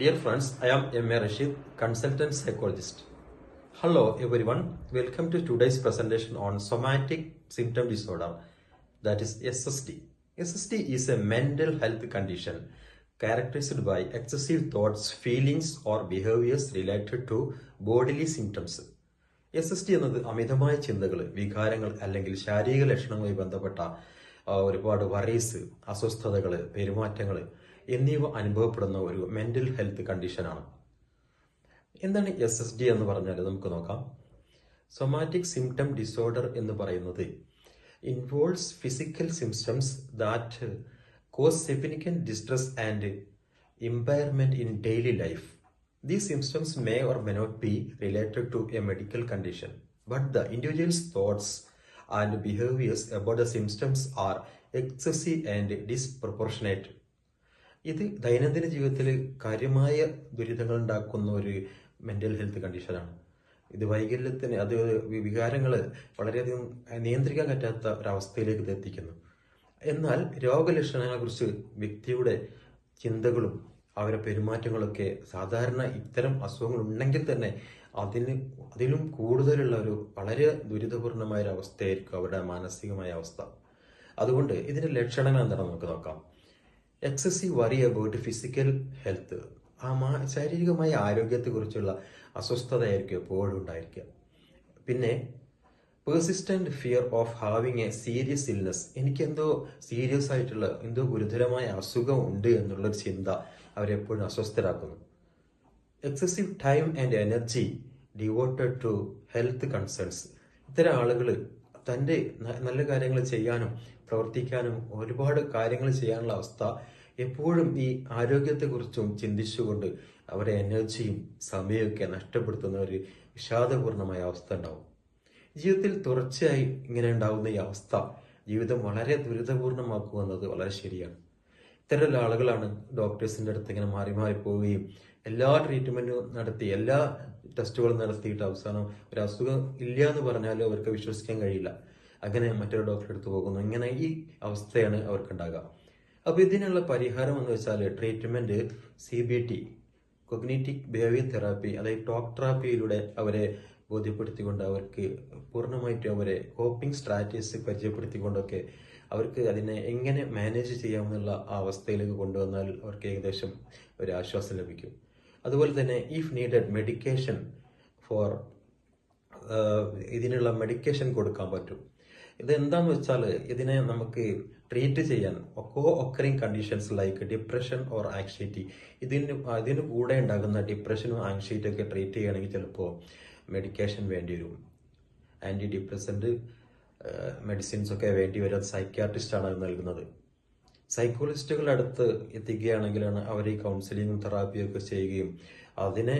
Dear friends, I am M.A. Rashid, consultant psychologist. Hello everyone, welcome to today's presentation on somatic symptom disorder, that is SSD. SSD is a mental health condition characterized by excessive thoughts, feelings, or behaviors related to bodily symptoms. SSD എന്നത് അമിതമായ ചിന്തകൾ വികാരങ്ങൾ അല്ലെങ്കിൽ ശാരീരിക ലക്ഷണങ്ങളുമായി ബന്ധപ്പെട്ട ഒരുപാട് worries അസ്വസ്ഥതകൾ പെരുമാറ്റങ്ങൾ എന്നിവ അനുഭവപ്പെടുന്ന ഒരു മെന്റൽ ഹെൽത്ത് കണ്ടീഷനാണ് എന്താണ് എസ് എസ് ഡി എന്ന് പറഞ്ഞാൽ നമുക്ക് നോക്കാം സൊമാറ്റിക് സിംറ്റം ഡിസോർഡർ എന്ന് പറയുന്നത് involves physical symptoms that cause significant distress and impairment in daily life These symptoms may or may not be related to a medical condition, but the individual's thoughts and behaviors about the symptoms are excessive and disproportionate. ഇത് ദൈനംദിന ജീവിതത്തിൽ കാര്യമായ ദുരിതങ്ങൾ ഉണ്ടാക്കുന്ന ഒരു mental health കണ്ടീഷനാണ് ഇത് വൈകല്യത്തിന് അത് വികാരങ്ങൾ വളരെയധികം നിയന്ത്രിക്കാൻ പറ്റാത്ത ഒരവസ്ഥയിലേക്ക് ഇത് എത്തിക്കുന്നു. എന്നാൽ രോഗലക്ഷണങ്ങളെക്കുറിച്ച് വ്യക്തിയുടെ ചിന്തകളും അവരുടെ പെരുമാറ്റങ്ങളൊക്കെ സാധാരണ ഇത്തരം അസുഖങ്ങൾ ഉണ്ടെങ്കിൽ തന്നെ അതിന് അതിലും കൂടുതലുള്ള ഒരു വളരെ ദുരിതപൂർണമായ ഒരു അവസ്ഥയായിരിക്കും അവരുടെ മാനസികമായ അവസ്ഥ. അതുകൊണ്ട് ഇതിന്റെ ലക്ഷണങ്ങൾ എന്താണെന്ന് നമുക്ക് നോക്കാം. Excessive worry about physical health ആ മാ ശാരീരികമായ ആരോഗ്യത്തെക്കുറിച്ചുള്ള അസ്വസ്ഥതയായിരിക്കും എപ്പോഴും ഉണ്ടായിരിക്കുക. പിന്നെ persistent fear of having a serious illness എനിക്കെന്തോ സീരിയസ് ആയിട്ടുള്ള എന്തോ ഗുരുതരമായ അസുഖം ഉണ്ട് എന്നുള്ളൊരു ചിന്ത അവരെപ്പോഴും അസ്വസ്ഥരാക്കുന്നു. Excessive time and energy devoted to health concerns ഇത്തരം ആളുകൾ തന്റെ നല്ല കാര്യങ്ങൾ ചെയ്യാനും പ്രവർത്തിക്കാനും ഒരുപാട് കാര്യങ്ങൾ ചെയ്യാനുള്ള അവസ്ഥ എപ്പോഴും ഈ ആരോഗ്യത്തെക്കുറിച്ചും ചിന്തിച്ചുകൊണ്ട് അവരെ എനർജിയും സമയമൊക്കെ നഷ്ടപ്പെടുത്തുന്ന ഒരു വിഷാദപൂർണമായ അവസ്ഥ ഉണ്ടാവും. ജീവിതത്തിൽ തുടർച്ചയായി ഇങ്ങനെ ഉണ്ടാകുന്ന ഈ അവസ്ഥ ജീവിതം വളരെ ദുരിതപൂർണമാക്കുക എന്നത് വളരെ ശരിയാണ്. ഇത്തരം ആളുകളാണ് ഡോക്ടേഴ്സിന്റെ അടുത്ത് ഇങ്ങനെ മാറി മാറി പോവുകയും എല്ലാ ട്രീറ്റ്മെന്റും നടത്തി എല്ലാ ടെസ്റ്റുകളും നടത്തിയിട്ട് അവസാനം ഒരു അസുഖം ഇല്ല എന്ന് പറഞ്ഞാലും അവർക്ക് വിശ്വസിക്കാൻ കഴിയില്ല. അങ്ങനെ മറ്റൊരു ഡോക്ടറെ അടുത്ത് പോകുന്നു. ഇങ്ങനെ ഈ അവസ്ഥയാണ് അവർക്ക് ഉണ്ടാകുക അപ്പൊ ഇതിനുള്ള പരിഹാരം എന്ന് വെച്ചാൽ treatment C B T cognitive behaviour therapy അതായത് ടോക്ക് തെറാപ്പിയിലൂടെ അവരെ ബോധ്യപ്പെടുത്തിക്കൊണ്ട് അവർക്ക് പൂർണമായിട്ടും അവരെ കോപ്പിംഗ് സ്ട്രാറ്റജീസ് പരിചയപ്പെടുത്തിക്കൊണ്ടൊക്കെ അവർക്ക് അതിനെ എങ്ങനെ മാനേജ് ചെയ്യാമെന്നുള്ള ആ അവസ്ഥയിലേക്ക് കൊണ്ടുവന്നാൽ അവർക്ക് ഏകദേശം ഒരു ആശ്വാസം ലഭിക്കും. അതുപോലെ തന്നെ ഇഫ് നീഡഡ് മെഡിക്കേഷൻ ഫോർ ഇതിനുള്ള മെഡിക്കേഷൻ കൊടുക്കാൻ പറ്റും. ഇത് എന്താന്ന് വെച്ചാൽ ഇതിനെ നമുക്ക് ട്രീറ്റ് ചെയ്യാൻ ഒക്കോ occurring conditions like depression or anxiety ഇതിന് അതിന് കൂടെ ഉണ്ടാകുന്ന ഡിപ്രഷനും ആങ്സൈറ്റി ഒക്കെ ട്രീറ്റ് ചെയ്യുകയാണെങ്കിൽ ചിലപ്പോൾ മെഡിക്കേഷൻ വേണ്ടി വരും. ആന്റി ഡിപ്രസന്റ് മെഡിസിൻസ് ഒക്കെ വേണ്ടി വരും. സൈക്യാട്രിസ്റ്റ് ആണ് അത് നൽകുന്നത്. സൈക്കോളജിസ്റ്റുകളുടെ അടുത്ത് എത്തിക്കുകയാണെങ്കിലാണ് അവർ ഈ കൗൺസിലിങ്ങും തെറാപ്പിയും ഒക്കെ ചെയ്യുകയും അതിനെ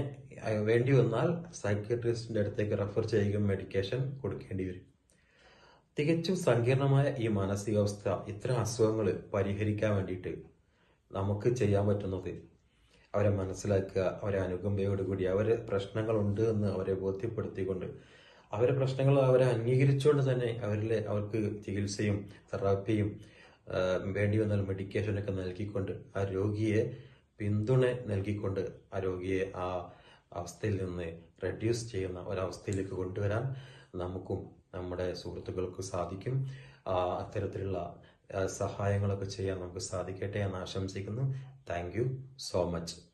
വേണ്ടി വന്നാൽ സൈക്യാട്രിസ്റ്റിന്റെ അടുത്തേക്ക് റെഫർ ചെയ്യുകയും മെഡിക്കേഷൻ കൊടുക്കേണ്ടി വരും. തികച്ചും സങ്കീർണമായ ഈ മാനസികാവസ്ഥ ഇത്തരം അസുഖങ്ങൾ പരിഹരിക്കാൻ വേണ്ടിയിട്ട് നമുക്ക് ചെയ്യാൻ പറ്റുന്നത് അവരെ മനസ്സിലാക്കുക അവരെ അനുകമ്പയോടുകൂടി അവരെ പ്രശ്നങ്ങളുണ്ട് എന്ന് അവരെ ബോധ്യപ്പെടുത്തിക്കൊണ്ട് അവരെ പ്രശ്നങ്ങൾ അവരെ അംഗീകരിച്ചുകൊണ്ട് തന്നെ അവരിലെ അവർക്ക് ചികിത്സയും തെറാപ്പിയും വേണ്ടി വന്നാൽ മെഡിക്കേഷനൊക്കെ നൽകിക്കൊണ്ട് ആ രോഗിയെ പിന്തുണ നൽകിക്കൊണ്ട് ആ രോഗിയെ ആ അവസ്ഥയിൽ നിന്ന് റെഡ്യൂസ് ചെയ്യുന്ന ഒരവസ്ഥയിലേക്ക് കൊണ്ടുവരാൻ നമുക്കും നമ്മുടെ സുഹൃത്തുക്കൾക്കും സാധിക്കും. അത്തരത്തിലുള്ള സഹായങ്ങളൊക്കെ ചെയ്യാൻ നമുക്ക് സാധിക്കട്ടെ എന്ന് ആശംസിക്കുന്നു. Thank so much